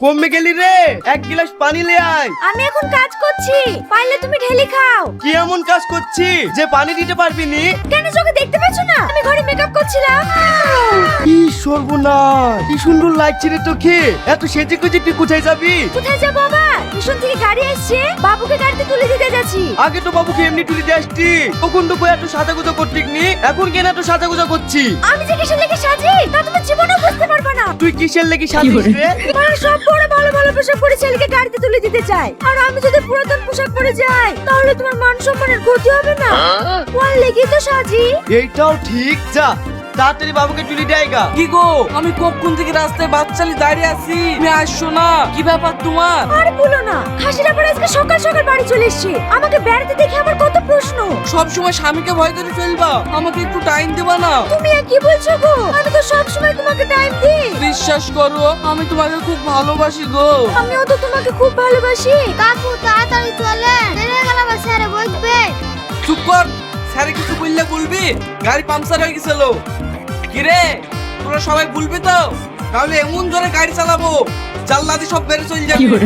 কমে গেলি রে? এক গ্লাস পানি লে আয়। আমি এখন কাজ করছি। পারলে তুমি ঢেলে খাও। কি এমন কাজ করছি যে পানি দিতে পারবি নি? কেন চোখে দেখতে পাচ্ছ না? আমি ঘরে মেকআপ করছিলাম। কি সর্বনাশ! কি সুন্দর লাগছে রে তোকে। এত সেজে গুজে তুই কোথায় যাবি? কোথায় যাব আবার? মিশন থেকে গাড়ি আসছে। বাবুকে গাড়িতে তুলে দিতে যাচ্ছি। আগে তো বাবুকে এমনি তুলে দিয়ে আসতি। তখন তো কই এত সাজা গুজা করতিক নি? এখন কেন এত সাজা গুজা করছি আমি যে কিসের লেগে সাজি তা তুমি জীবনেও তুই কিসের লেগে সাজিস রে? মানে সব বড় ভালো ভালো পোশাক পরে ছেলেকে গাড়িতে তুলে দিতে চায়। আর আমি যদি পুরাতন পোশাক পরে যাই তাহলে তোমার মান সম্মানের ক্ষতি হবে না। ওর লেগে তো সাজি। এইটাও ঠিক যা তাড়াতাড়ি বাবুকে তুলে দেয় গা। কি গো? আমি কখন থেকে রাস্তায় বাচ্চালি দাঁড়িয়ে আছি? তুমি আসছো না? কি ব্যাপার তোমার? আরে বলো না খাসিরা পরে আজকে সকাল সকাল বাড়ি চলে এসছে। আমাকে বেড়াতে দেখে আমার কত প্রশ্ন। সব সময় স্বামীকে ভয় করে ফেলবা। আমাকে একটু টাইম দেবা না। তুমি কি বলছো গো? আমি তো সব সময় বিশ্বাস করো আমি তোমাকে খুব ভালোবাসি গো। আমিও তো তোমাকে খুব ভালোবাসি। কাকু তাড়াতাড়ি চলেন। দেরি হয়ে গেল আমার স্যারে বসবে। চুপ কর স্যারে কিছু বললে বলবি গাড়ি পাংচার হয়ে গেছিল কিরে তোরা সবাই বলবি তো? তাহলে এমন জোরে গাড়ি চালাবো জাল্লাদি সব বেড়ে চলে যাবে।